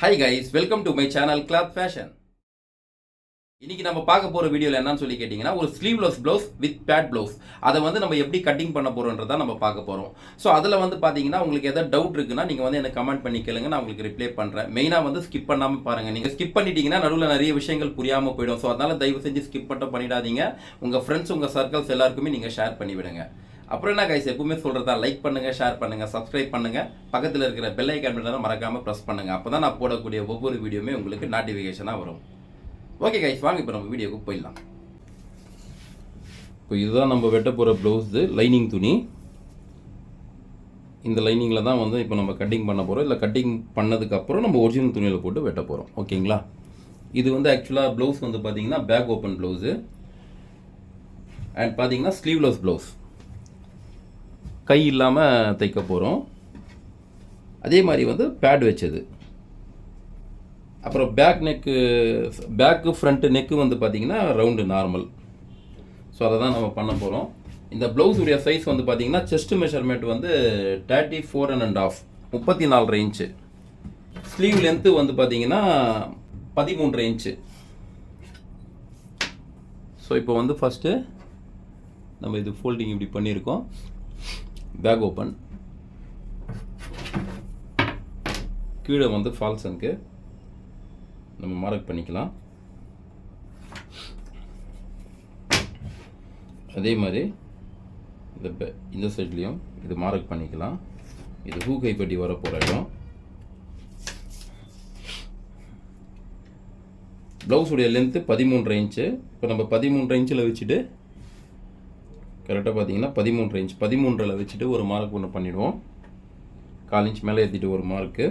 Hi guys welcome to my channel cloth fashion இன்னைக்கு நம்ம பார்க்க போகிற வீடியோவில் என்னன்னு சொல்லி கேட்டிங்கன்னா ஒரு sleeveless blouse with pad blouse அதை வந்து நம்ம எப்படி கட்டிங் பண்ண போகிறோன்றதை நம்ம பார்க்க போகிறோம் ஸோ அதில் வந்து பார்த்தீங்கன்னா உங்களுக்கு எதாவது டவுட் இருக்குன்னா நீங்கள் வந்து எனக்கு கமெண்ட் பண்ணி கேளுங்க நான் உங்களுக்கு ரிப்ளை பண்ணுறேன் மெயினாக வந்து ஸ்கிப் பண்ணாமல் பாருங்கள் நீங்கள் ஸ்கிப் பண்ணிட்டீங்கன்னா நடுவில் நிறைய விஷயங்கள் புரியாமல் போயிடும். ஸோ அதனால் தயவு செஞ்சு ஸ்கிப் மட்டும் பண்ணிடாதீங்க. உங்கள் ஃப்ரெண்ட்ஸ் உங்கள் சர்க்கிள்ஸ் எல்லாருக்குமே நீங்கள் ஷேர் பண்ணிவிடுங்க. அப்புறம் என்ன கைஸ் எப்பவுமே சொல்கிறதா லைக் பண்ணுங்கள் ஷேர் பண்ணுங்கள் சப்ஸ்கிரைப் பண்ணுங்கள் பக்கத்தில் இருக்கிற பெல் ஐக்கான் பட்டன் மறக்காமல் ப்ரெஸ் பண்ணுங்க. அப்பதான் நான் போடக்கூடிய ஒவ்வொரு வீடியோமே உங்களுக்கு நோட்டிஃபிகேஷனாக வரும். ஓகே கைஸ் வாங்க இப்போ நம்ம வீடியோக்கு போயிடலாம். இப்போ இதுதான் நம்ம வெட்ட போகிற ப்ளவுஸு லைனிங் துணி. இந்த லைனிங்கில் தான் வந்து இப்போ நம்ம கட்டிங் பண்ண போகிறோம் இல்லை கட்டிங் பண்ணதுக்கப்புறம் நம்ம ஒரிஜினல் துணியில் போட்டு வெட்ட போகிறோம் ஓகேங்களா இது வந்து ஆக்சுவலாக ப்ளவுஸ் வந்து பார்த்தீங்கன்னா பேக் ஓப்பன் ப்ளவுஸு அண்ட் பார்த்தீங்கன்னா ஸ்லீவ்லெஸ் ப்ளவுஸ் கை இல்லாமல் தைக்க போகிறோம் அதே மாதிரி வந்து பேட் வச்சது. அப்புறம் back neck back front neck வந்து பார்த்திங்கன்னா ரவுண்டு நார்மல் ஸோ அதை தான் நம்ம பண்ண போகிறோம் இந்த ப்ளவுஸுடைய சைஸ் வந்து பார்த்திங்கன்னா செஸ்ட் மெஷர்மெண்ட் வந்து thirty four and and half முப்பத்தி நாலரை இன்ச்சு ஸ்லீவ் லென்த்து வந்து பார்த்திங்கன்னா பதிமூன்றரை இன்ச்சு ஸோ இப்போ வந்து ஃபஸ்ட்டு நம்ம இது ஃபோல்டிங் இப்படி பண்ணியிருக்கோம். Back open. கீழே வந்து ஃபால்சனுக்கு நம்ம மார்க் பண்ணிக்கலாம். அதே மாதிரி இந்த பெ- இந்த சைட்லேயும் இது மார்க் பண்ணிக்கலாம். இது ஹூ கைப்பட்டி வர போகிற இடம் ப்ளவுஸுடைய லென்த்து பதிமூன்றரை இன்ச்சு இப்போ நம்ம பதிமூன்றரை இன்ச்சில் வச்சுட்டு கரெக்டாக பார்த்தீங்கன்னா பதிமூன்று இன்ச் பதிமூன்றில் வச்சுட்டு ஒரு மார்க் ஒன்று பண்ணிவிடுவோம் கால் இன்ச் மேலே ஏற்றிட்டு ஒரு மார்க்கு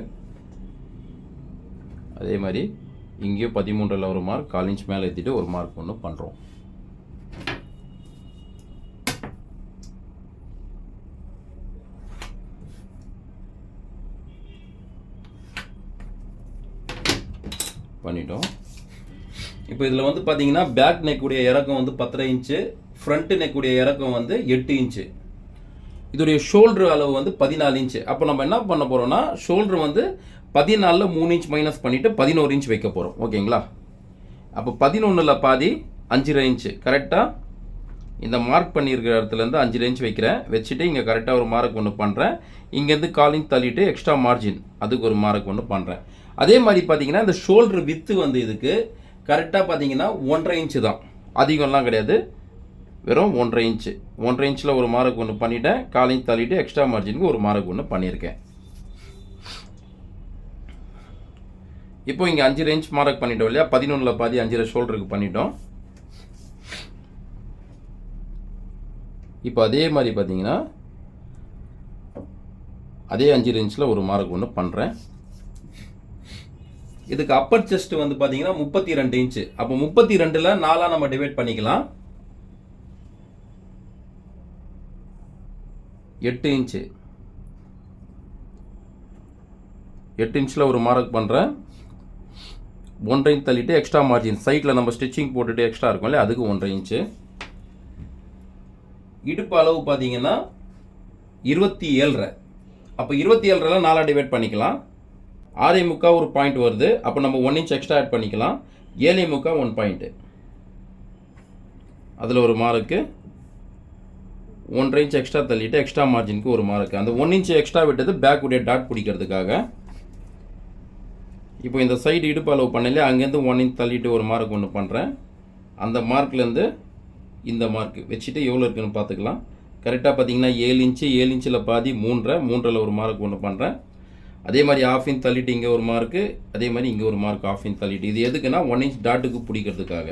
அதே மாதிரி இங்கேயும் பதிமூன்றில் ஒரு மார்க் கால் இன்ச் மேலே ஏற்றிட்டு ஒரு மார்க் ஒன்று பண்ணுறோம் பண்ணிட்டோம். இப்போ இதில் வந்து பார்த்தீங்கன்னா பேக் நெக்குடைய இறக்கம் வந்து பத்தரை இன்ச்சு ஃப்ரண்ட்டு நெக்குடைய இறக்கம் வந்து எட்டு இன்ச்சு. இதோடைய ஷோல்டர் அளவு வந்து பதினாலு இன்ச்சு. அப்போ நம்ம என்ன பண்ண போகிறோம்னா ஷோல்டர் வந்து பதினாலில் மூணு இன்ச் மைனஸ் பண்ணிவிட்டு பதினோரு இன்ச் வைக்க போகிறோம் ஓகேங்களா? அப்போ பதினொன்றில் பாதி அஞ்சரை இன்ச்சு. கரெக்டாக இந்த மார்க் பண்ணியிருக்கிற இடத்துலேருந்து அஞ்சு இன்ச் வைக்கிறேன். வச்சுட்டு இங்கே கரெக்டாக ஒரு மார்க் ஒன்று பண்ணுறேன் இங்கேருந்து காலிங் தள்ளிட்டு எக்ஸ்ட்ரா மார்ஜின் அதுக்கு ஒரு மார்க் ஒன்று பண்ணுறேன் அதே மாதிரி பார்த்தீங்கன்னா இந்த ஷோல்டர் வித்து வந்து இதுக்கு கரெக்டாக பார்த்தீங்கன்னா ஒன்றரை இன்ச்சு தான். அதிகம்லாம் கிடையாது. வெறும் ஒன்றரை இன்ச்சு ஒன்றரை இன்ச்சில் ஒரு மார்க் ஒன்று பண்ணிவிட்டேன் காலையும் தள்ளிட்டு எக்ஸ்ட்ரா மார்ஜினுக்கு ஒரு மார்க் ஒன்று பண்ணியிருக்கேன். இப்போ இங்கே அஞ்சு இன்ச் மார்க் பண்ணிட்டோம் இல்லையா? பதினொன்றில் பாதி அஞ்சரை ஷோல்டருக்கு பண்ணிட்டோம். இப்போ அதே மாதிரி பார்த்தீங்கன்னா அதே அஞ்சு இன்ச்சில் ஒரு மார்க் ஒன்று பண்ணுறேன் இதுக்கு அப்பர் செஸ்ட் வந்து பார்த்தீங்கன்னா முப்பத்தி ரெண்டு இன்ச்சு அப்போ முப்பத்தி ரெண்டில் நாலாக நம்ம டிவைட் பண்ணிக்கலாம். எட்டு இன்ச்சு. எட்டு இன்ச்சில் ஒரு மார்க் பண்ணுறேன் ஒன்றரை இன்ச் தள்ளிட்டு எக்ஸ்ட்ரா மார்ஜின் சைட்டில் நம்ம ஸ்டிச்சிங் போட்டுட்டு எக்ஸ்ட்ரா இருக்கும் இல்லையா? அதுக்கு ஒன்றரை இன்ச்சு. இடுப்பு அளவு பார்த்தீங்கன்னா இருபத்தி ஏழரை. அப்போ இருபத்தி ஏழரை நாலாக டிவைட் பண்ணிக்கலாம். ஆறே முக்கா ஒரு பாயிண்ட் வருது. அப்போ நம்ம ஒன் இன்ச் எக்ஸ்ட்ரா ஆட் பண்ணிக்கலாம். ஏழே முக்கா ஒன் பாயிண்ட்டு அதில் ஒரு மார்க்கு ஒன்றரை இன்ச் எக்ஸ்ட்ரா தள்ளிட்டு எக்ஸ்ட்ரா மார்ஜினுக்கு ஒரு மார்க் அந்த ஒன் இன்ச் எக்ஸ்ட்ரா விட்டது பேக் உடைய டாட் பிடிக்கிறதுக்காக. இப்போ இந்த சைடு இடுப்பு அளவு பண்ணல அங்கேருந்து ஒன் இன்ச் தள்ளிட்டு ஒரு மார்க் ஒன்று பண்ணுறேன் அந்த மார்க்லேருந்து இந்த மார்க் வச்சுட்டு எவ்வளோ இருக்குன்னு பார்த்துக்கலாம். கரெக்டாக பார்த்தீங்கன்னா ஏழு இன்ச்சு ஏழு இன்ச்சில் பாதி மூன்றரை மூன்றில் ஒரு மார்க் ஒன்று பண்ணுறேன் அதே மாதிரி ஆஃப் இன்ச் தள்ளிட்டு இங்கே ஒரு மார்க்கு அதே மாதிரி இங்கே ஒரு மார்க் ஆஃப் இன்ச் தள்ளிட்டு. இது எதுக்குன்னா ஒன் இன்ச் டாட்டுக்கு பிடிக்கிறதுக்காக.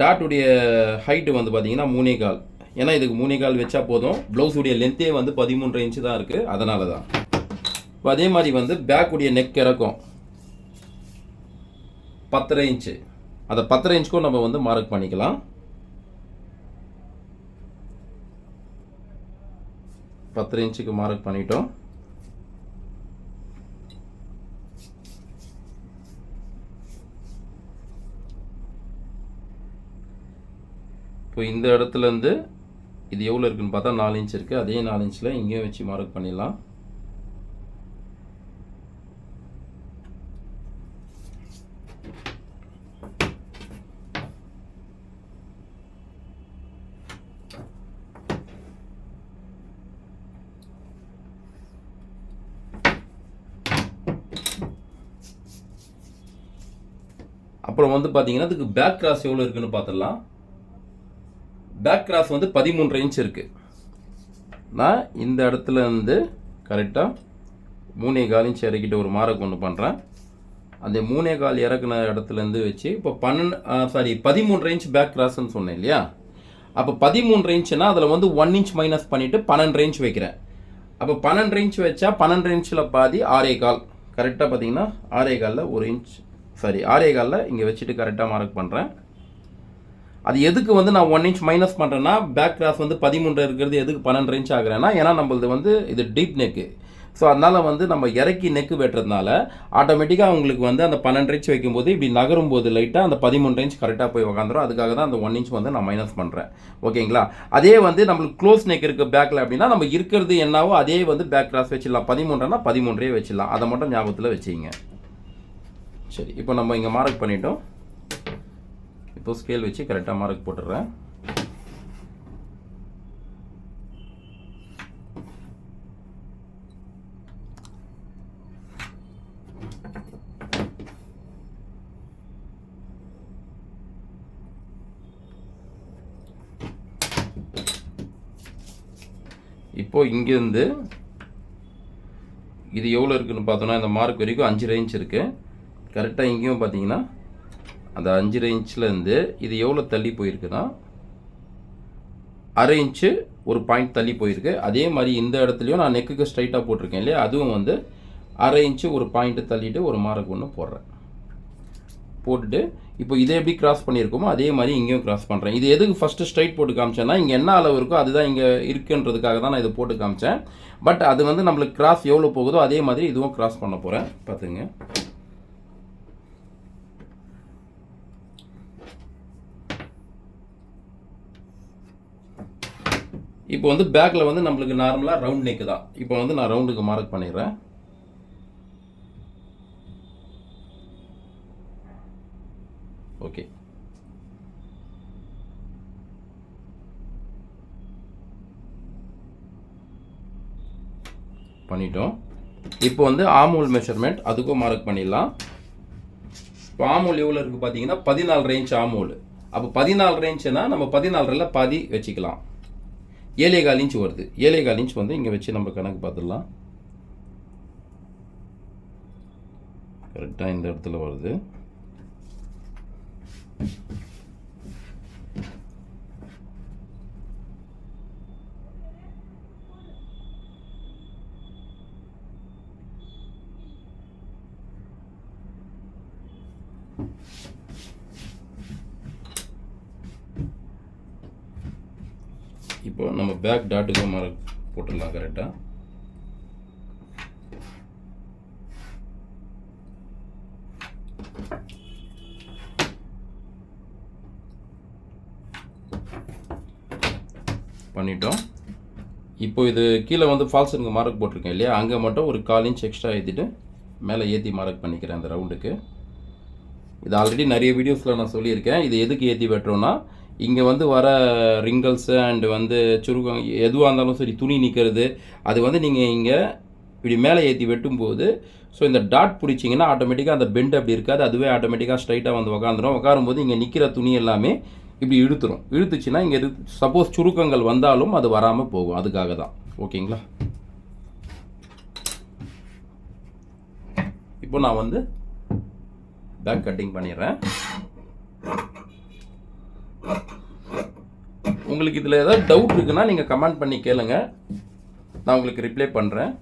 டாட்டுடைய ஹைட்டு வந்து பார்த்தீங்கன்னா மூணே கால். ஏன்னா இதுக்கு மூணே கால் வச்சா போதும். ப்ளவுஸுடைய லென்த்தே வந்து பதிமூன்று இன்ச்சு தான் இருக்குது அதனால தான் இப்போ அதே மாதிரி வந்து பேக்குடைய நெக் இறக்கும். பத்தரை இன்ச்சு அதை பத்தரை இன்ச்சுக்கும் நம்ம வந்து மார்க் பண்ணிக்கலாம். பத்தரை இன்ச்சுக்கு மார்க் பண்ணிட்டோம். இப்போ இந்த இடத்துலேருந்து இது எவ்வளோ இருக்குதுன்னு பார்த்தா நாலு இன்ச் இருக்குது அதே நாலு இன்ச்சில் இங்கேயும் வச்சு மார்க் பண்ணிடலாம். அப்புறம் வந்து பார்த்தீங்கன்னா அதுக்கு பேக் கிராஸ் எவ்வளோ இருக்குன்னு பார்த்துடலாம். பேக் கிராஸ் வந்து பதிமூன்று இன்ச் இருக்குது நான் இந்த இடத்துல இருந்து கரெக்டாக மூணே கால் இன்ச் இறக்கிட்டு ஒரு மாரை ஒன்று பண்ணுறேன் அந்த மூணே கால் இறக்குன இடத்துலேருந்து வச்சு இப்போ பன்னெண்டு சாரி பதிமூன்று இன்ச் பேக் கிராஸ்ன்னு சொன்னேன் இல்லையா? அப்போ பதிமூன்று இன்ச்சுனா அதில் வந்து ஒன் இன்ச் மைனஸ் பண்ணிவிட்டு பன்னெண்டு இன்ச் வைக்கிறேன். அப்போ பன்னெண்டு இன்ச் வச்சா பன்னெண்டு இன்ச்சில் பாதி ஆறே கால். கரெக்டாக பார்த்தீங்கன்னா ஆறே காலில் ஒரு இன்ச் சாரி ஆறே காலில் இங்கே வச்சுட்டு கரெக்டாக மார்க் பண்ணுறேன் அது எதுக்கு வந்து நான் ஒன் இன்ச் மைனஸ் பண்ணுறேன்னா பேக் கிராஸ் வந்து பதிமூன்று இருக்கிறது எதுக்கு பன்னெண்டு இன்ச் ஆகுறேன்னா ஏன்னா நம்மளது வந்து இது டீப் நெக்கு ஸோ அதனால் வந்து நம்ம இறக்கி நெக்கு வெட்டுறதுனால ஆட்டோமேட்டிக்காக உங்களுக்கு வந்து அந்த பன்னெண்டு இன்ச் வைக்கும்போது இப்படி நகரும் போது லைட்டாக அந்த பதிமூன்று இன்ச் கரெக்டாக போய் உக்காந்துரும். அதுக்காக தான் அந்த ஒன் இன்ச் வந்து நான் மைனஸ் பண்ணுறேன் ஓகேங்களா? அதே வந்து நம்மளுக்கு க்ளோஸ் நெக் இருக்க பேக்கில் அப்படின்னா நம்ம இருக்கிறது என்னவோ அதே வந்து பேக் கிராஸ் வச்சிடலாம். பதிமூன்றுனா பதிமூன்றே வச்சிடலாம். அதை மட்டும் ஞாபகத்தில் வச்சுங்க. சரி இப்போ நம்ம இங்கே மார்க் பண்ணிட்டோம். இப்போ ஸ்கேல் வச்சு கரெக்டாக மார்க் போட்டுடுறேன். இப்போ இங்கேருந்து இது எவ்வளோ இருக்குன்னு பார்த்தோன்னா இந்த மார்க் வரைக்கும் அஞ்சு ரேஞ்ச் இருக்குது கரெக்டாக இங்கேயும் பார்த்தீங்கன்னா அந்த அஞ்சு இன்ச்லேருந்து இது எவ்வளோ தள்ளி போயிருக்குன்னா அரை இன்ச்சு ஒரு பாயிண்ட் தள்ளி போயிருக்கு. அதே மாதிரி இந்த இடத்துலையும் நான் நெக்குக்கு ஸ்ட்ரைட்டாக போட்டிருக்கேன் இல்லையா? அதுவும் வந்து அரை இன்ச்சு ஒரு பாயிண்ட்டு தள்ளிட்டு ஒரு மார்க் ஒன்று போடுறேன். போட்டுட்டு இப்போ இதை எப்படி கிராஸ் பண்ணியிருக்கோமோ அதே மாதிரி இங்கேயும் கிராஸ் பண்ணுறேன் இது எதுக்கு ஃபஸ்ட்டு ஸ்ட்ரைட் போட்டு காமிச்சேன்னா இங்கே என்ன அளவு இருக்கோ அதுதான் இங்கே இருக்குன்றதுக்காக தான் நான் இதை போட்டு காமிச்சேன். பட் அது வந்து நம்மளுக்கு கிராஸ் எவ்வளோ போகுதோ அதே மாதிரி இதுவும் கிராஸ் பண்ண போகிறேன் பார்த்துங்க இப்போ வந்து பேக்கில் வந்து நம்மளுக்கு நார்மலாக ரவுண்ட் நெக்கு தான். இப்போ வந்து நான் ரவுண்டுக்கு மார்க் பண்ணிடுறேன். ஓகே பண்ணிட்டோம். இப்போ வந்து ஆமூல் மெஷர்மெண்ட் அதுக்கும் மார்க் பண்ணிடலாம். இப்போ ஆமூல் எவ்வளோ இருக்குது பார்த்தீங்கன்னா பதினாலு ரேஞ்ச் ஆமூல் அப்போ பதினாலு ரேஞ்சுனா நம்ம பதினாலரில் பாதி வச்சுக்கலாம். ஏழேகால் இன்ச் வருது. ஏழேகால் இன்ச் வந்து இங்கே வச்சு நம்ம கணக்கு பார்த்துடலாம். கரெக்டாக இந்த இடத்துல வருது. இப்போ நம்ம பேக் டாட்டுக்கு மார்க் போட்டுடலாம் கரெக்டாக பண்ணிட்டோம். இப்போ இது கீழே வந்து ஃபால்ஸனுக்கு மார்க் போட்டிருக்கேன் இல்லையா? அங்கே மட்டும் ஒரு கால் இன்ச் எக்ஸ்ட்ரா ஏற்றிட்டு மேலே ஏற்றி மார்க் பண்ணிக்கிறேன் அந்த ரவுண்டுக்கு இது ஆல்ரெடி நிறைய வீடியோஸில் நான் சொல்லியிருக்கேன். இது எதுக்கு ஏற்றி வெட்டுறோன்னா இங்கே வந்து வர ரிங்கல்ஸு அண்டு வந்து சுருக்கம் எதுவாக இருந்தாலும் சரி துணி நிற்கிறது அது வந்து நீங்கள் இங்கே இப்படி மேலே ஏற்றி வெட்டும்போது ஸோ இந்த டாட் பிடிச்சிங்கன்னா ஆட்டோமேட்டிக்காக அந்த பெண்ட் அப்படி இருக்காது. அதுவே ஆட்டோமேட்டிக்காக ஸ்ட்ரைட்டாக வந்து உக்காந்துரும். உட்காரும்போது இங்கே நிற்கிற துணி எல்லாமே இப்படி இழுத்துரும். இழுத்துச்சுன்னா இங்கே சப்போஸ் சுருக்கங்கள் வந்தாலும் அது வராமல் போகும். அதுக்காக தான். ஓகேங்களா? இப்போ நான் வந்து பேக் கட்டிங் பண்ணிடுறேன். உங்களுக்கு இதில் ஏதாவது டவுட் இருக்குன்னா நீங்கள் கமெண்ட் பண்ணி கேளுங்க. நான் உங்களுக்கு ரிப்ளை பண்ணுறேன்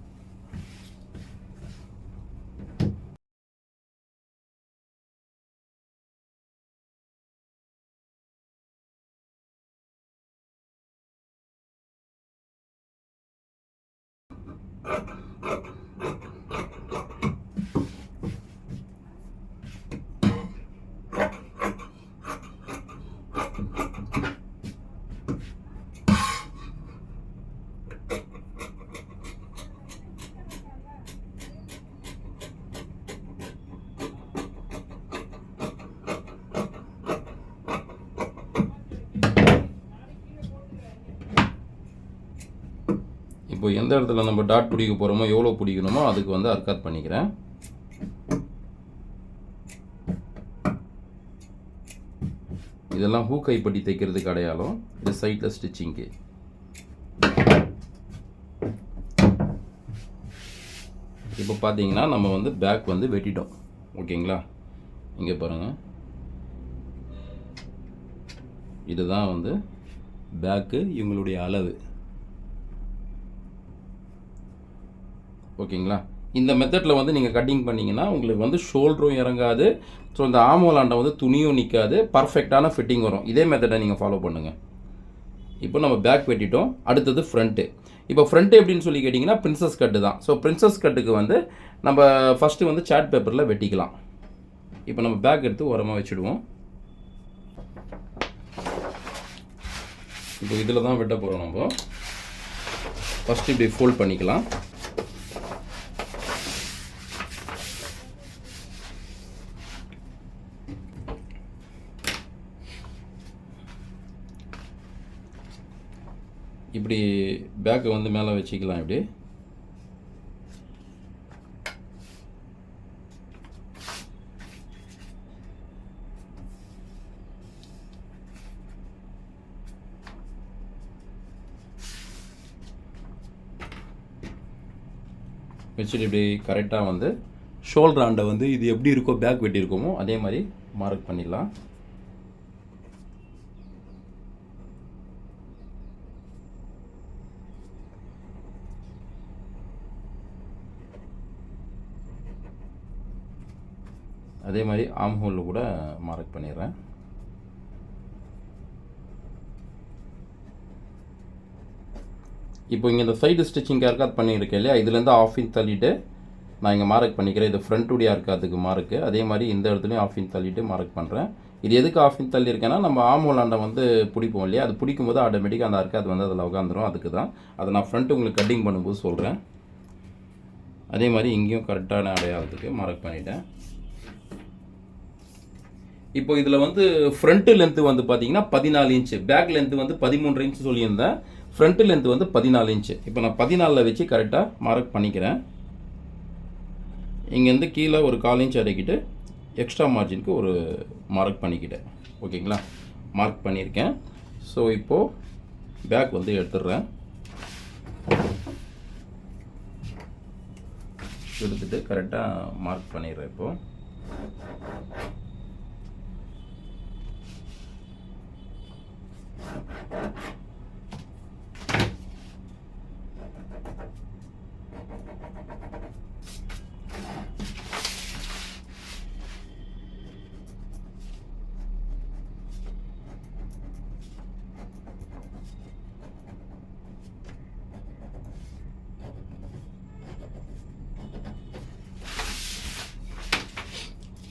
இப்போ எந்த இடத்துல நம்ம டாட் பிடிக்க போகிறோமோ எவ்வளோ பிடிக்கணுமோ அதுக்கு வந்து அர்க்காத் பண்ணிக்கிறேன். இதெல்லாம் ஹூ கைப்பட்டி தைக்கிறதுக்கு அடையாளம். இது சைட்டில் ஸ்டிச்சிங்க்கு இப்போ பார்த்தீங்கன்னா நம்ம வந்து பேக் வந்து வெட்டிட்டோம். ஓகேங்களா? இங்கே பாருங்கள் இதுதான் வந்து பேக்கு இவங்களுடைய அளவு. ஓகேங்களா? இந்த மெத்தடில் வந்து நீங்கள் கட்டிங் பண்ணிங்கன்னா உங்களுக்கு வந்து ஷோல்டரும் இறங்காது. ஸோ இந்த ஆமோலாண்டை வந்து துணியும் நிற்காது பர்ஃபெக்டான ஃபிட்டிங் வரும். இதே மெத்தடை நீங்கள் ஃபாலோ பண்ணுங்கள் இப்போ நம்ம பேக் வெட்டிட்டோம். அடுத்தது ஃப்ரண்ட்டு இப்போ ஃப்ரண்ட்டு எப்படின்னு சொல்லி கேட்டிங்கன்னா பிரின்சஸ் கட்டு தான். ஸோ பிரின்சஸ் கட்டுக்கு வந்து நம்ம ஃபஸ்ட்டு வந்து சாட் பேப்பரில் வெட்டிக்கலாம். இப்போ நம்ம பேக் எடுத்து உரமாக வச்சுடுவோம். இப்போ இதில் தான் வெட்ட போகிறோம் நம்ம. ஃபஸ்ட்டு இப்படி ஃபோல்ட் பண்ணிக்கலாம். இப்படி பேக்கை வந்து மேலே வச்சுக்கலாம் இப்படி. வச்சுட்டு இப்படி கரெக்டாக வந்து ஷோல்டர் ஆண்டை வந்து இது எப்படி இருக்கோ பேக் வெட்டி இருக்கோமோ அதே மாதிரி மார்க் பண்ணிடலாம். அதே மாதிரி ஆம் ஹோலில் கூட மார்க் பண்ணிடுறேன். இப்போ இங்கே இந்த சைடு ஸ்டிச்சிங் யாருக்காவது பண்ணியிருக்கேன் இல்லையா? இதுலேருந்து ஆஃப் இன்ச் தள்ளிட்டு நான் இங்கே மார்க் பண்ணிக்கிறேன். இது ஃப்ரண்ட்டுடைய இருக்காதுக்கு மார்க்கு அதே மாதிரி இந்த இடத்துலையும் ஆஃப் தள்ளிட்டு மார்க் பண்ணுறேன் இது எதுக்கு ஆஃப் இன்ச் தள்ளியிருக்கேன்னா நம்ம ஆமோலாண்டை வந்து பிடிப்போம் இல்லையா? அது பிடிக்கும் போது ஆட்டோமேட்டிக்காக அந்த இருக்காது வந்து அதில் உட்காந்துரும் அதுக்கு தான் அதை நான் ஃப்ரண்ட்டு உங்களுக்கு கட்டிங் பண்ணும்போது சொல்கிறேன் அதே மாதிரி இங்கேயும் கரெக்டான அடையாளத்துக்கு மார்க் பண்ணிட்டேன். இப்போ இதில் வந்து ஃப்ரண்ட் லென்த்து வந்து பார்த்தீங்கன்னா பதினாலு இன்ச்சு பேக் லென்த்து வந்து பதிமூன்று இன்ச்சு சொல்லியிருந்தேன். ஃப்ரண்ட் லென்த்து வந்து பதினாலு இன்ச்சு இப்போ நான் பதினாலில் வச்சு கரெக்டாக மார்க் பண்ணிக்கிறேன். இங்கேருந்து கீழே ஒரு கால் இன்ச் இறக்கிட்டு எக்ஸ்ட்ரா மார்ஜினுக்கு ஒரு மார்க் பண்ணிக்கிட்டேன். ஓகேங்களா? மார்க் பண்ணியிருக்கேன். ஸோ இப்போது பேக் வந்து எடுத்துடுறேன். எடுத்துகிட்டு கரெக்டாக மார்க் பண்ணிடுறேன் இப்போது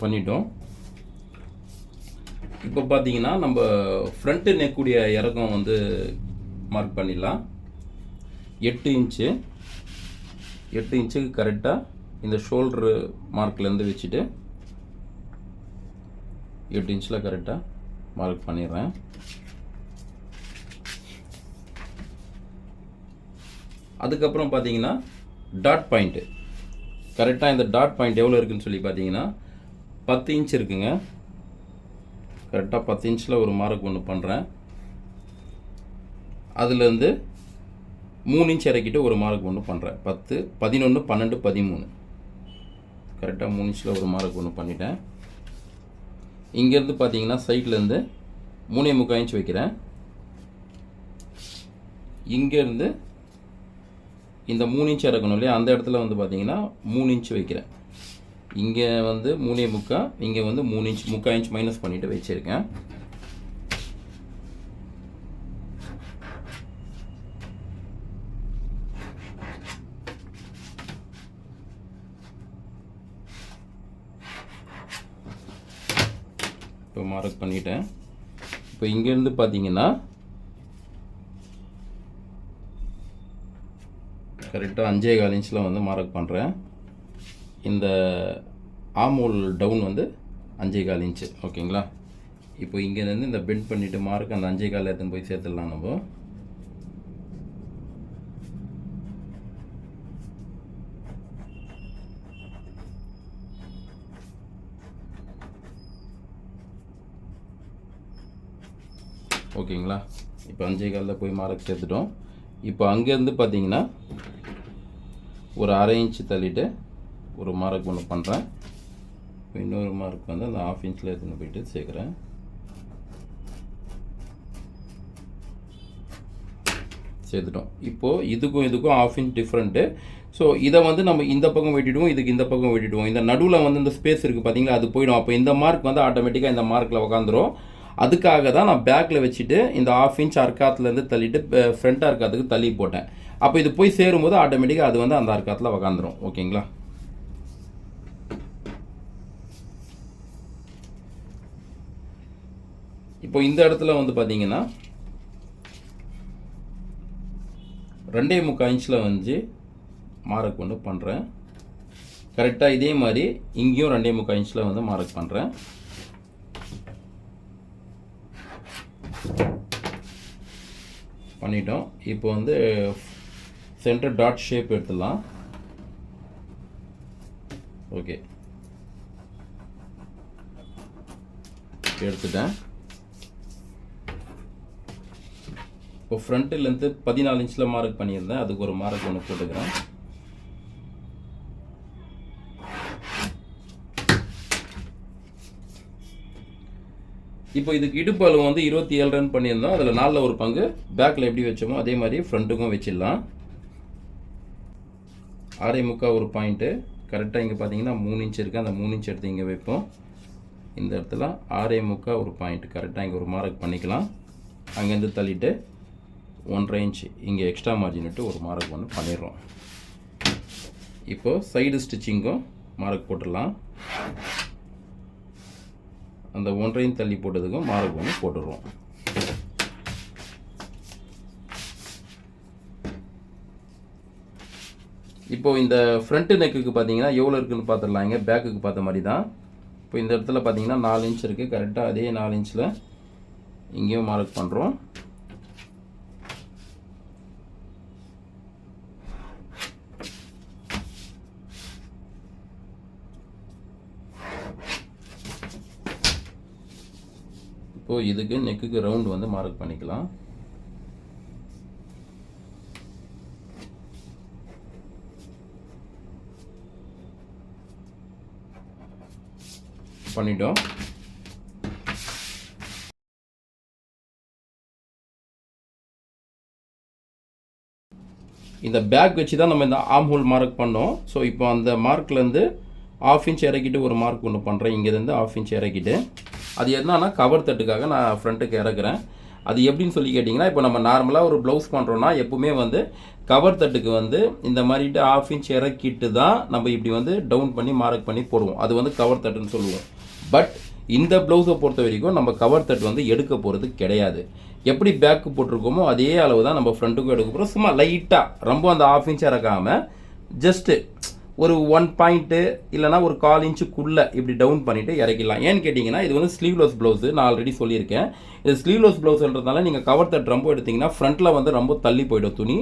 பண்ணிட்டோம் இப்போ பார்த்தீங்கன்னா நம்ம ஃப்ரண்ட்டு நெக்குடைய இறக்கம் வந்து மார்க் பண்ணிடலாம். எட்டு இன்ச்சு எட்டு இன்ச்சுக்கு கரெக்டாக இந்த ஷோல்ட்ரு மார்க்லேருந்து வச்சுட்டு எட்டு இன்ச்சில் கரெக்டாக மார்க் பண்ணிடுறேன். அதுக்கப்புறம் பார்த்தீங்கன்னா டாட் பாயிண்ட்டு கரெக்டாக இந்த டாட் பாயிண்ட் எவ்வளோ இருக்குதுன்னு சொல்லி பார்த்தீங்கன்னா பத்து இன்ச் இருக்குங்க. கரெக்டாக பத்து இன்ச்சில் ஒரு மார்க் ஒன்று பண்ணுறேன் அதுலேருந்து மூணு இன்ச் இறக்கிட்டு ஒரு மார்க் ஒன்று பண்ணுறேன் பத்து பதினொன்று பன்னெண்டு பதிமூணு. கரெக்டாக மூணு இன்ச்சில் ஒரு மார்க் ஒன்று பண்ணிட்டேன். இங்கேருந்து பார்த்தீங்கன்னா சைட்லேருந்து மூணே முக்கால் இன்ச் வைக்கிறேன். இங்கேருந்து இந்த மூணு இன்ச் இறக்கணும் இல்லையா? அந்த இடத்துல வந்து பார்த்தீங்கன்னா மூணு இன்ச் வைக்கிறேன். இங்கே வந்து மூணே முக்கா இங்கே வந்து மூணு இன்ச் முக்கால் இன்ச் மைனஸ் பண்ணிவிட்டு வச்சுருக்கேன். இப்போ மார்க் பண்ணிட்டேன். இப்போ இங்கேருந்து பார்த்தீங்கன்னா கரெக்டாக அஞ்சே கால் இன்ச்சில் வந்து மார்க் பண்ணுறேன் இந்த ஆமோல் டவுன் வந்து அஞ்சே கால் இன்ச்சு ஓகேங்களா இப்போ இங்கேருந்து இந்த பெண்ட் பண்ணிவிட்டு மார்க் அந்த அஞ்சே கால் எடுத்துன்னு போய் சேர்த்துடலாம் நம்ம. ஓகேங்களா இப்போ அஞ்சே காலில் போய் மார்க் சேர்த்துட்டோம். இப்போ அங்கேருந்து பார்த்தீங்கன்னா ஒரு அரை இன்ச்சு தள்ளிட்டு ஒரு மார்க் ஒன்று பண்ணுறேன் இப்போ இன்னொரு மார்க் வந்து அந்த ஆஃப் இன்ச்சில் எடுத்துன்னு போயிட்டு சேர்க்குறேன். சேர்த்துட்டோம். இப்போது இதுக்கும் இதுக்கும் ஆஃப் இன்ச் டிஃப்ரெண்ட்டு ஸோ இதை வந்து நம்ம இந்த பக்கம் வெட்டிடுவோம் இதுக்கு இந்த பக்கம் வெட்டிடுவோம். இந்த நடுவில் வந்து இந்த ஸ்பேஸ் இருக்குது பார்த்தீங்களா அது போயிடும். அப்போ இந்த மார்க் வந்து ஆட்டோமேட்டிக்காக இந்த மார்க்கில் உக்காந்துரும். அதுக்காக தான் நான் பேக்கில் வச்சுட்டு இந்த ஆஃப் இன்ச் அர்க்காத்துலேருந்து தள்ளிட்டு ஃப்ரண்ட் அர்க்காத்துக்கு தள்ளி போட்டேன். அப்போ இது போய் சேரும்போது ஆட்டோமேட்டிக்காக அது வந்து அந்த அர்க்காத்தில் உக்காந்துரும். ஓகேங்களா இப்போ இந்த இடத்துல வந்து பார்த்தீங்கன்னா ரெண்டே முக்கால் இன்ச்சில் வந்து மார்க் கொண்டு பண்ணுறேன் கரெக்டாக இதே மாதிரி இங்கேயும் ரெண்டே முக்கால் இன்ச்சில் வந்து மார்க் பண்ணுறேன் பண்ணிட்டோம். இப்போ வந்து சென்டர் டாட் ஷேப் எடுத்துடலாம். ஓகே எடுத்துட்டேன். இப்போ ஃப்ரண்ட்டிலேருந்து பதினாலு இன்ச்சில் மார்க் பண்ணியிருந்தேன். அதுக்கு ஒரு மார்க் ஒன்று போட்டுக்கிறேன். இப்போ இதுக்கு இடுப்பு அளவு வந்து இருபத்தி ஏழு ரன் பண்ணியிருந்தோம். அதில் நாலில் ஒரு பங்கு. பேக்கில் எப்படி வச்சோமோ அதே மாதிரி ஃப்ரண்ட்டுக்கும் வச்சிடலாம். ஆறே முக்கால் ஒரு பாயிண்ட்டு கரெக்டாக இங்கே பார்த்தீங்கன்னா மூணு இன்ச் இருக்குது அந்த மூணு இன்ச் எடுத்து இங்கே வைப்போம். இந்த இடத்துல ஆறே முக்கா ஒரு பாயிண்ட் கரெக்டாக இங்கே ஒரு மார்க் பண்ணிக்கலாம். அங்கேருந்து தள்ளிட்டு ஒன்றரை இன்ச் இங்கே எக்ஸ்ட்ரா மார்ஜின் விட்டு ஒரு மார்க் ஒன்று பண்ணிடுறோம். இப்போது சைடு ஸ்டிச்சிங்கும் மார்க் போட்டுடலாம். அந்த ஒன்றையும் தள்ளி போட்டதுக்கும் மார்க் ஒன்று போட்டுடுறோம். இப்போ இந்த ஃப்ரண்ட்டு நெக்குக்கு பார்த்தீங்கன்னா எவ்வளோ இருக்குன்னு பார்த்துடலாம் இங்கே பேக்குக்கு பார்த்த மாதிரி தான் இப்போ இந்த இடத்துல பார்த்தீங்கன்னா நாலு இன்ச் இருக்குது கரெக்டாக அதே நாலு இன்ச்சில் இங்கேயும் மார்க் பண்ணுறோம் இப்போது இதுக்கு நெக்குக்கு ரவுண்ட் வந்து மார்க் பண்ணிக்கலாம். பண்ணிட்டோம். இந்த பேக் வச்சு தான் நம்ம இந்த ஆம் ஹோல் மார்க் பண்ணோம். ஸோ இப்போ அந்த மார்க்லேருந்து ஆஃப் இன்ச் இறக்கிட்டு ஒரு மார்க் ஒன்று பண்ணுறேன் இங்கேருந்து ஆஃப் இன்ச் இறக்கிட்டு. அது என்னன்னா கவர் தட்டுக்காக நான் ஃப்ரண்ட்டுக்கு இறக்குறேன். அது எப்படின்னு சொல்லி கேட்டிங்கன்னா இப்போ நம்ம நார்மலாக ஒரு ப்ளவுஸ் பண்ணுறோன்னா எப்பவுமே வந்து கவர் தட்டுக்கு வந்து இந்த மாதிரிட்டு ஆஃப் இன்ச் இறக்கிட்டு தான் நம்ம இப்படி வந்து டவுன் பண்ணி மார்க் பண்ணி போடுவோம். அது வந்து கவர் தட்டுன்னு சொல்லுவோம். பட் இந்த ப்ளவுஸை பொறுத்த வரைக்கும் நம்ம கவர் தட்டு வந்து எடுக்க போகிறது கிடையாது. எப்படி பேக்கு போட்டிருக்கோமோ அதே அளவு தான் நம்ம ஃப்ரண்ட்டுக்கும் எடுக்க போகிறோம் சும்மா லைட்டாக ரொம்ப அந்த ஆஃப் இன்ச் இறக்காமல் ஜஸ்ட்டு ஒரு ஒன் பாயிண்ட்டு இல்லைனா ஒரு கால் இன்ச்சுக்குள்ளே இப்படி டவுன் பண்ணிவிட்டு இறக்கிடலாம். ஏன்னு கேட்டிங்கன்னா இது வந்து ஸ்லீவ்லெஸ் ப்ளவுஸு நான் ஆல்ரெடி சொல்லியிருக்கேன். இது ஸ்லீவ்லெஸ் ப்ளவுஸ்ன்றதுனால நீங்கள் கவர் தட் ரொம்ப எடுத்திங்கன்னா ஃப்ரண்ட்டில் வந்து ரொம்ப தள்ளி போயிடும் துணி.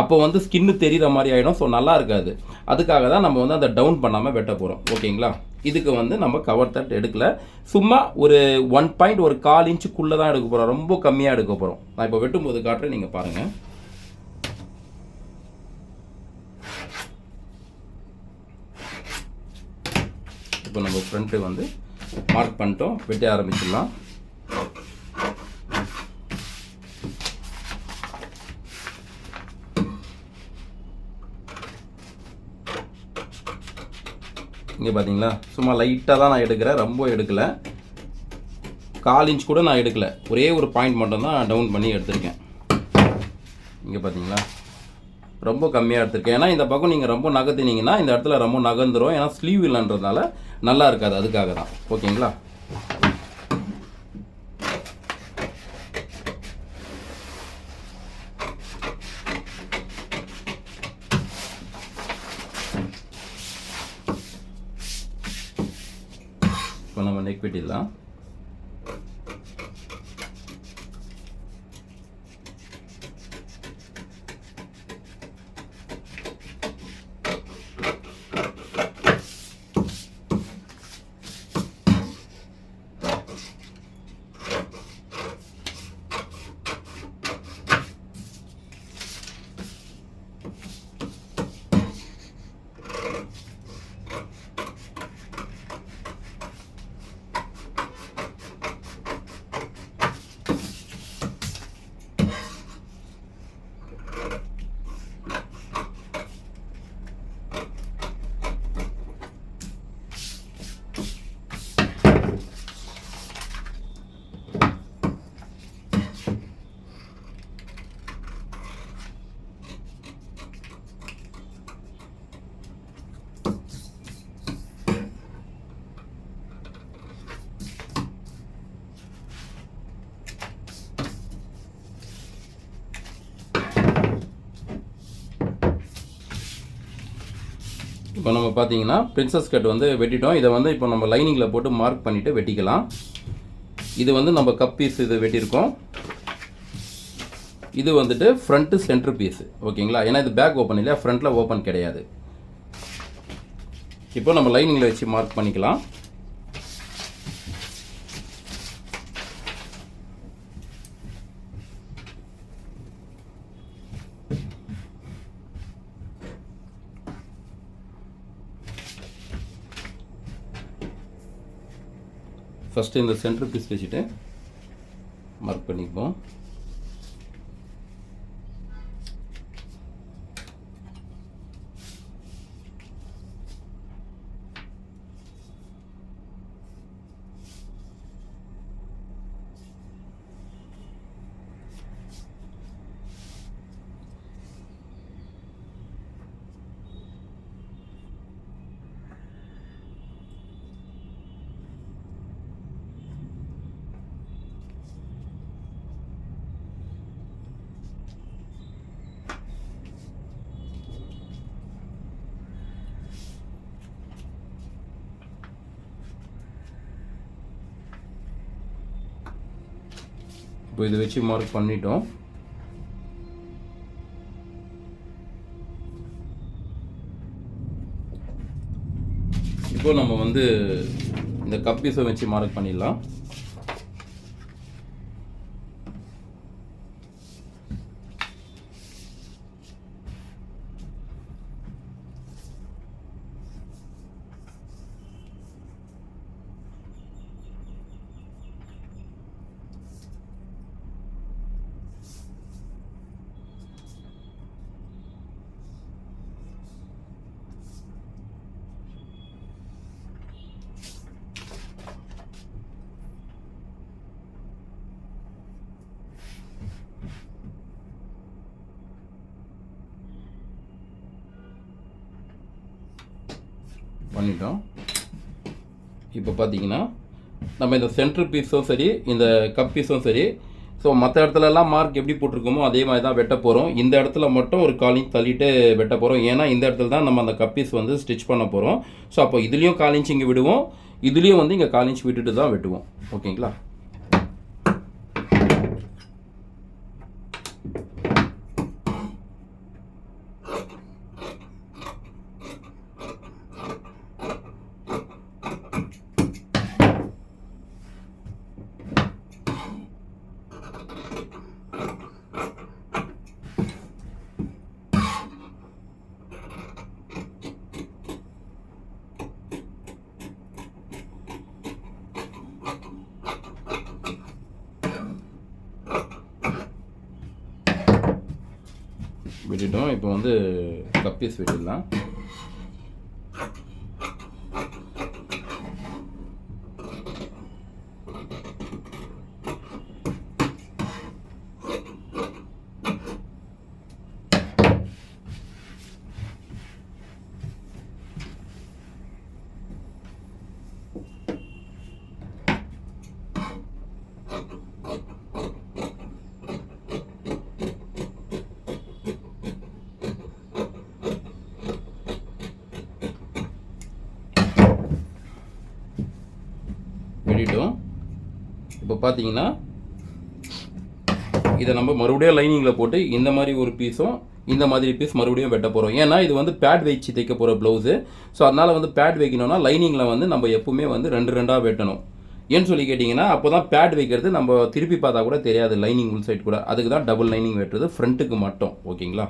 அப்போ வந்து ஸ்கின்னு தெரிகிற மாதிரி ஆகிடும் ஸோ நல்லா இருக்காது. அதுக்காக தான் நம்ம வந்து அதை டவுன் பண்ணாமல் வெட்ட போகிறோம் ஓகேங்களா? இதுக்கு வந்து நம்ம கவர் தட் எடுக்கல. சும்மா ஒரு ஒன் பாயிண்ட் ஒரு கால் இன்ச்சுக்குள்ளே தான் எடுக்க போகிறோம் ரொம்ப கம்மியாக எடுக்க போகிறோம் நான் இப்போ வெட்டும்போது காட்டுறேன். நீங்கள் பாருங்கள் இப்போ நம்ம ஃப்ரண்ட்டு வந்து மார்க் பண்ணிட்டோம். வெட்ட ஆரம்பிச்சிடலாம். இங்கே பார்த்தீங்களா சும்மா லைட்டாக தான் நான் எடுக்கிறேன் ரொம்ப எடுக்கலை. கால் இன்ச் கூட நான் எடுக்கலை. ஒரே ஒரு பாயிண்ட் மட்டும்தான் டவுன் பண்ணி எடுத்திருக்கேன். இங்கே பார்த்தீங்களா ரொம்ப கம்மியாக எடுத்திருக்கேன். ஏன்னா இந்த பக்கம் நீங்கள் ரொம்ப நகர்த்தினீங்கன்னா இந்த இடத்துல ரொம்ப நகர்ந்துரும். ஏன்னா ஸ்லீவ் இல்லைன்றதுனால நல்லா இருக்காது. அதுக்காக தான். ஓகேங்களா? இப்போ நம்ம நெக் வெட்டிடலாம் இப்போ நம்ம பார்த்தீங்கன்னா பிரின்சஸ் கட் வந்து வெட்டிட்டோம். இதை வந்து இப்போ நம்ம லைனிங்கில் போட்டு மார்க் பண்ணிவிட்டு வெட்டிக்கலாம். இது வந்து நம்ம கப் பீஸ் இது வெட்டியிருக்கோம். இது வந்துட்டு ஃப்ரண்ட்டு சென்டர் பீஸு ஓகேங்களா? ஏன்னா இது பேக் ஓப்பன் இல்லையா? ஃப்ரண்ட்டில் ஓப்பன் கிடையாது. இப்போ நம்ம லைனிங்கில் வச்சு மார்க் பண்ணிக்கலாம். ஃபஸ்ட்டு இந்த சென்டர் பீஸ் வச்சுட்டு மார்க் பண்ணிப்போம் இப்போ இதை வச்சு மார்க் பண்ணிட்டோம். இப்போ நம்ம வந்து இந்த கப் பீஸை வச்சு மார்க் பண்ணிடலாம். பண்ணிட்டோம். இப்போ பார்த்தீங்கன்னா நம்ம இந்த சென்டர் பீஸும் சரி இந்த கப் பீஸும் சரி ஸோ மற்ற இடத்துலலாம் மார்க் எப்படி போட்டிருக்கோமோ அதே மாதிரி தான் வெட்ட போகிறோம் இந்த இடத்துல மட்டும் ஒரு காலிஞ்ச் தள்ளிட்டு வெட்ட போகிறோம் ஏன்னா இந்த இடத்துல தான் நம்ம அந்த கப்பீஸ் வந்து ஸ்டிச் பண்ண போகிறோம் ஸோ அப்போ இதுலேயும் காலிஞ்ச் இங்கே விடுவோம். இதுலேயும் வந்து இங்கே காலிஞ்ச் விட்டுட்டு தான் வெட்டுவோம். ஓகேங்களா? விட்டுட்டோம். இப்போ வந்து கப் பீஸ் விட்டுடலாம் வெட்டிட்டோம் இப்போ பார்த்தீங்கன்னா இதை நம்ம மறுபடியும் லைனிங்கில் போட்டு இந்த மாதிரி ஒரு பீஸும் இந்த மாதிரி பீஸ் மறுபடியும் வெட்ட போகிறோம் ஏன்னா இது வந்து பேட் வச்சு தைக்க போகிற ப்ளவுஸு ஸோ அதனால் வந்து பேட் வைக்கணும்னா லைனிங்கில் வந்து நம்ம எப்பவுமே வந்து ரெண்டு ரெண்டாக வெட்டணும். ஏன்னு சொல்லி கேட்டிங்கன்னா அப்போ தான் பேட் வைக்கிறது நம்ம திருப்பி பார்த்தா கூட தெரியாது லைனிங் உள் சைட் கூட. அதுக்கு தான் டபுள் லைனிங் வெட்டுறது ஃப்ரண்ட்டுக்கு மட்டும். ஓகேங்களா?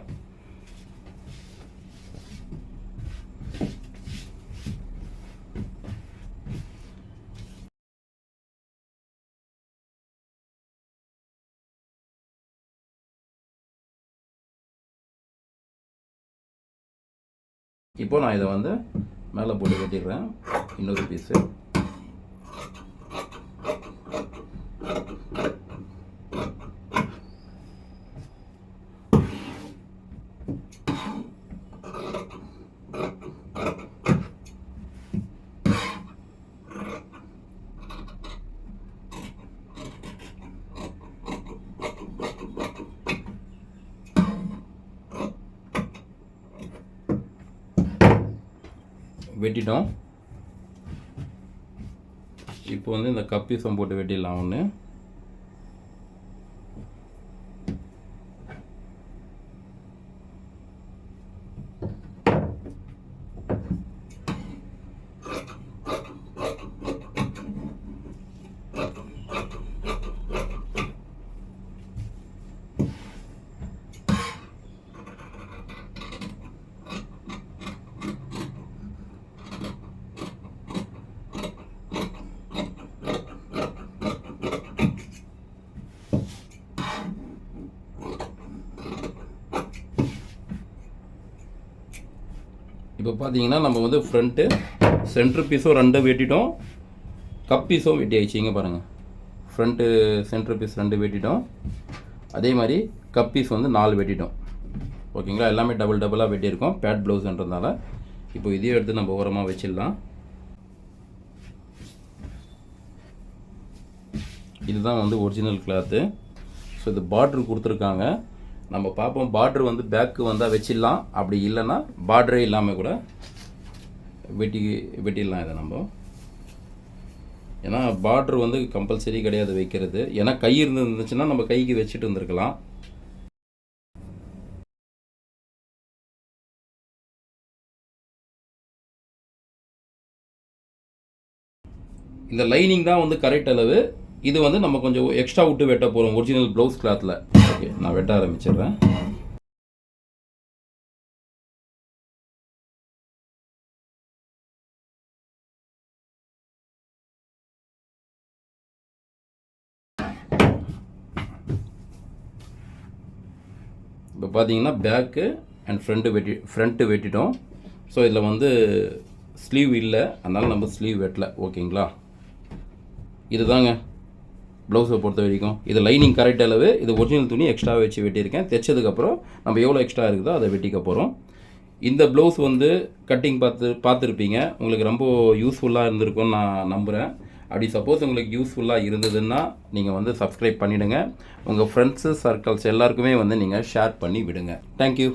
இப்போ நான் இதை வந்து மேலே போட்டு கட்டிடுறேன் இன்னொரு பீஸு வெட்டிட்டோம். இப்போ வந்து இந்த கப்பீசம் போட்டு வெட்டிடலாம் ஒன்று இப்போ பார்த்தீங்கன்னா நம்ம வந்து ஃப்ரண்ட்டு சென்டர் பீஸும் ரெண்டும் வெட்டிட்டோம். கப் பீஸும் வெட்டி ஆயிடுச்சு இங்கே பாருங்கள் ஃப்ரண்ட்டு சென்டர் பீஸ் ரெண்டு வெட்டிட்டோம். அதே மாதிரி கப் பீஸ் வந்து நாலு வெட்டிட்டோம். ஓகேங்களா? எல்லாமே டபுள் டபுளாக வெட்டியிருக்கோம். பேட் ப்ளவுஸ்ன்றதுனால இப்போ இதையும் எடுத்து நம்ம ஓரமாக வச்சிடலாம். இதுதான் வந்து ஒரிஜினல் கிளாத்து ஸோ இது பார்ட்ரு கொடுத்துருக்காங்க. நம்ம பார்ப்போம். பார்ட்ரு வந்து பேக்கு வந்தால் வச்சிடலாம். அப்படி இல்லைன்னா பார்ட்ரே இல்லாமல் கூட வெட்டி வெட்டிடலாம் இதை நம்ம. ஏன்னா பார்ட்ரு வந்து கம்பல்சரி கிடையாது வைக்கிறது. ஏன்னா கை இருந்துச்சுன்னா நம்ம கைக்கு வச்சுட்டு இருந்திருக்கலாம். இந்த லைனிங் தான் வந்து கரெக்ட் அளவு. இது வந்து நம்ம கொஞ்சம் எக்ஸ்ட்ரா விட்டு வெட்ட போகிறோம் ஒரிஜினல் ப்ளவுஸ் கிளாத்தில் ஓகே நான் வெட்ட ஆரம்பிச்சிடுறேன். இப்போ பார்த்தீங்கன்னா பேக்கு அண்ட் ஃப்ரண்ட்டு வெட்டி ஃப்ரண்ட்டு வெட்டிட்டோம். ஸோ இதில் வந்து ஸ்லீவ் இல்லை அதனால் நம்ம ஸ்லீவ் வெட்டலை. ஓகேங்களா இதுதாங்க. ப்ளவுஸை பொறுத்த வரைக்கும் இது லைனிங் கரெக்ட் அளவு இது ஒரிஜினல் துணி எக்ஸ்ட்ரா வச்சு வெட்டியிருக்கேன். தைச்சதுக்கப்புறம் நம்ம எவ்வளோ எக்ஸ்ட்ரா இருக்குதோ அதை வெட்டிக்க போகிறோம் இந்த ப்ளவுஸ் வந்து கட்டிங் பார்த்து பார்த்துருப்பீங்க. உங்களுக்கு ரொம்ப யூஸ்ஃபுல்லாக இருந்திருக்கும்னு நான் நம்புகிறேன் அப்படி சப்போஸ் உங்களுக்கு யூஸ்ஃபுல்லாக இருந்ததுன்னா நீங்கள் வந்து சப்ஸ்கிரைப் பண்ணிவிடுங்க உங்கள் ஃப்ரெண்ட்ஸு சர்க்கிள்ஸ் எல்லாருக்குமே வந்து நீங்கள் ஷேர் பண்ணி விடுங்க. தேங்க்யூ